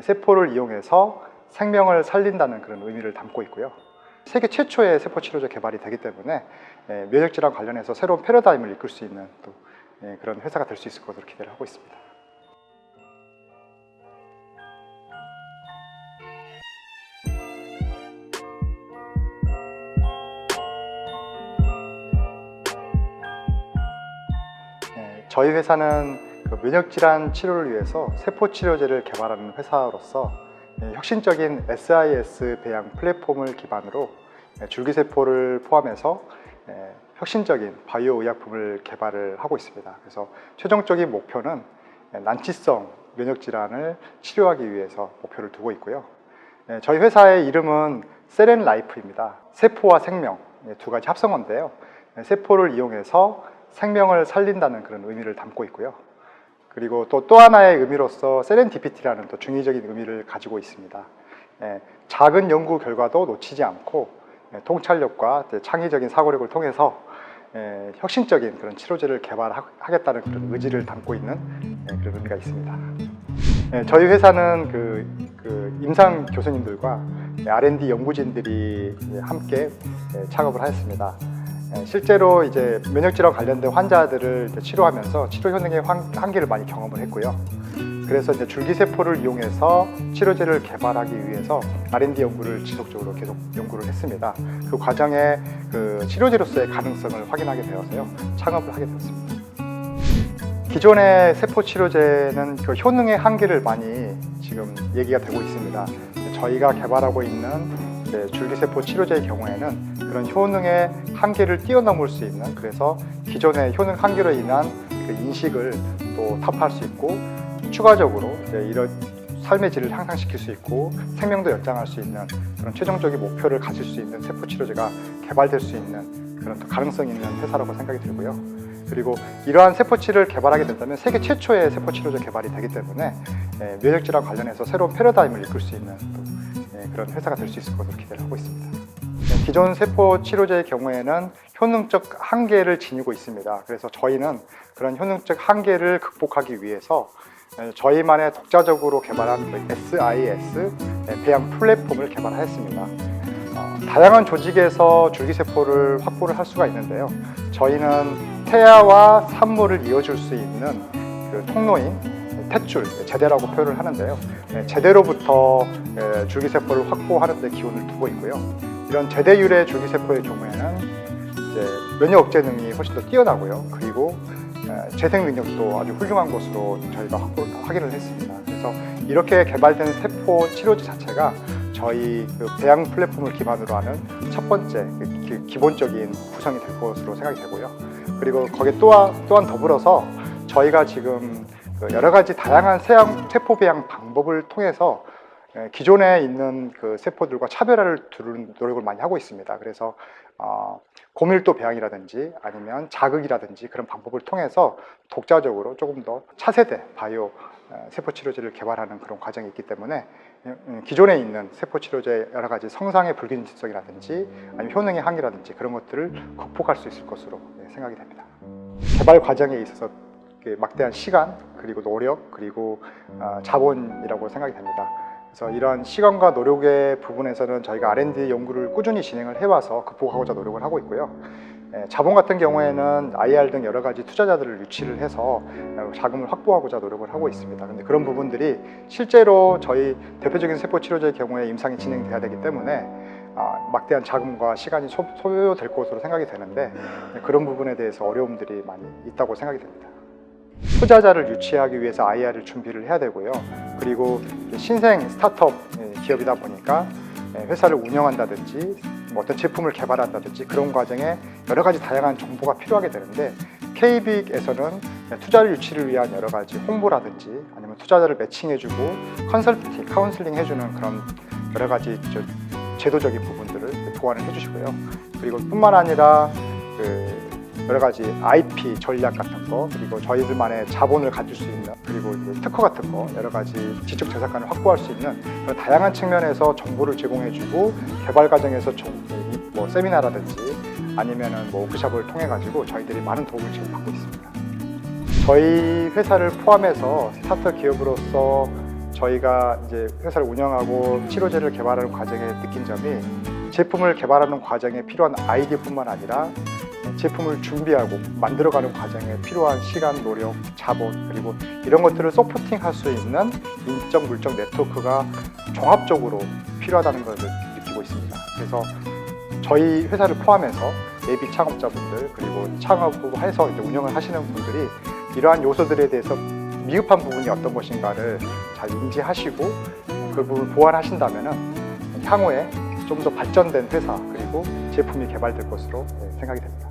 세포를 이용해서 생명을 살린다는 그런 의미를 담고 있고요. 세계 최초의 세포 치료제 개발이 되기 때문에 예, 면역 질환 관련해서 새로운 패러다임을 이끌 수 있는 또 예, 그런 회사가 될 수 있을 것으로 기대를 하고 있습니다. 예, 저희 회사는 그 면역 질환 치료를 위해서 세포 치료제를 개발하는 회사로서 예, 혁신적인 SIS 배양 플랫폼을 기반으로 예, 줄기세포를 포함해서 예, 혁신적인 바이오 의약품을 개발을 하고 있습니다. 그래서 최종적인 목표는 예, 난치성 면역 질환을 치료하기 위해서 목표를 두고 있고요. 예, 저희 회사의 이름은 세렌 라이프입니다. 세포와 생명 예, 두 가지 합성어인데요. 예, 세포를 이용해서 생명을 살린다는 그런 의미를 담고 있고요. 그리고 또 또 하나의 의미로서 세렌디피티라는 또 중의적인 의미를 가지고 있습니다. 예, 작은 연구 결과도 놓치지 않고 예, 통찰력과 창의적인 사고력을 통해서 예, 혁신적인 그런 치료제를 개발하겠다는 그런 의지를 담고 있는 예, 그런 의미가 있습니다. 예, 저희 회사는 그, 그 임상 교수님들과 예, R&D 연구진들이 예, 함께 예, 작업을 하였습니다. 예, 실제로 이제 면역 질환 관련된 환자들을 치료하면서 치료 효능의 환- 한계를 많이 경험을 했고요. 그래서 이제 줄기세포를 이용해서 치료제를 개발하기 위해서 R&D 연구를 지속적으로 계속 연구를 했습니다. 그 과정에 그 치료제로서의 가능성을 확인하게 되어서요 창업을 하게 되었습니다. 기존의 세포 치료제는 그 효능의 한계를 많이 지금 얘기가 되고 있습니다. 저희가 개발하고 있는 이제 줄기세포 치료제의 경우에는 그런 효능의 한계를 뛰어넘을 수 있는 그래서 기존의 효능 한계로 인한 그 인식을 또 타파할 수 있고 추가적으로 이제 이런 삶의 질을 향상시킬 수 있고 생명도 연장할 수 있는 그런 최종적인 목표를 가질 수 있는 세포 치료제가 개발될 수 있는 그런 또 가능성 있는 회사라고 생각이 들고요. 그리고 이러한 세포치를 개발하게 된다면 세계 최초의 세포치료제 개발이 되기 때문에 예, 면역 질환 관련해서 새로운 패러다임을 이끌 수 있는 그런 회사가 될 수 있을 것으로 기대를 하고 있습니다. 예, 기존 세포 치료제의 경우에는 효능적 한계를 지니고 있습니다. 그래서 저희는 그런 효능적 한계를 극복하기 위해서 예, 저희만의 독자적으로 개발한 그 SIS 예, 배양 플랫폼을 개발하였습니다. 어, 다양한 조직에서 줄기세포를 확보를 할 수가 있는데요. 저희는 태아와 산모를 이어줄 수 있는 그 통로인 탯줄, 제대라고 표현을 하는데요. 네, 제대로부터 예, 줄기세포를 확보하는 데 기운을 두고 있고요. 이런 제대율의 줄기세포의 경우에는 이제 면역 억제 능력이 훨씬 더 뛰어나고요. 그리고 예, 재생 능력도 아주 훌륭한 것으로 저희가 확보, 확인을 했습니다. 그래서 이렇게 개발된 세포 치료제 자체가 저희 그 배양 플랫폼을 기반으로 하는 첫 번째 그 기- 기본적인 구성이 될 것으로 생각이 되고요. 그리고 거기에 또한, 또한 더불어서 저희가 지금 그 여러 가지 다양한 세양, 세포 배양 방법을 통해서 예, 기존에 있는 그 세포들과 차별화를 두는 노력을 많이 하고 있습니다. 그래서 어, 고밀도 배양이라든지 아니면 자극이라든지 그런 방법을 통해서 독자적으로 조금 더 차세대 바이오 어, 세포 치료제를 개발하는 그런 과정이 있기 때문에 음, 기존에 있는 세포 치료제 여러 가지 성상의 불균질성이라든지 아니면 효능의 한계라든지 그런 것들을 극복할 수 있을 것으로 예, 생각이 됩니다. 개발 과정에 있어서 그 막대한 시간 그리고 노력 그리고 어, 자본이라고 생각이 됩니다. 그래서 이러한 시간과 노력의 부분에서는 저희가 R&D 연구를 꾸준히 진행을 해와서 극복하고자 노력을 하고 있고요. 예, 자본 같은 경우에는 IR 등 여러 가지 투자자들을 유치를 해서 어, 자금을 확보하고자 노력을 하고 있습니다. 근데 그런 부분들이 실제로 저희 대표적인 세포 치료제의 경우에 임상이 진행돼야 되기 때문에 아, 막대한 자금과 시간이 소, 소요될 것으로 생각이 되는데 그런 부분에 대해서 어려움들이 많이 있다고 생각이 됩니다. 투자자를 유치하기 위해서 IR을 준비를 해야 되고요. 그리고 신생 스타트업 예, 기업이다 보니까 예, 회사를 운영한다든지 뭐 어떤 제품을 개발한다든지 그런 과정에 여러 가지 다양한 정보가 필요하게 되는데 KB에서는 투자를 유치를 위한 여러 가지 홍보라든지 아니면 투자자를 매칭해주고 컨설팅, 카운슬링 해주는 그런 여러 가지 저 제도적인 부분들을 보완을 해주시고요. 그리고 뿐만 아니라 그 여러 가지 IP 전략 같은 거 그리고 저희들만의 자본을 가질 수 있는 그리고 특허 같은 거 여러 가지 지적 재산권을 확보할 수 있는 그런 다양한 측면에서 정보를 제공해주고 개발 과정에서 정- 이- 뭐 세미나라든지 아니면은 뭐 워크숍을 통해 가지고 저희들이 많은 도움을 지금 받고 있습니다. 저희 회사를 포함해서 스타트업 기업으로서 저희가 이제 회사를 운영하고 치료제를 개발하는 과정에 느낀 점이 제품을 개발하는 과정에 필요한 아이디어뿐만 아니라 제품을 준비하고 만들어가는 과정에 필요한 시간, 노력, 자본 그리고 이런 것들을 서포팅할 수 있는 인적 물적 네트워크가 종합적으로 필요하다는 것을 느끼고 있습니다. 그래서 저희 회사를 포함해서 예비 창업자분들 그리고 창업을 해서 이제 운영을 하시는 분들이 이러한 요소들에 대해서 미흡한 부분이 어떤 것인가를 잘 인지하시고 그 부분을 보완하신다면 향후에 좀 더 발전된 회사 그리고 제품이 개발될 것으로 네, 생각이 됩니다.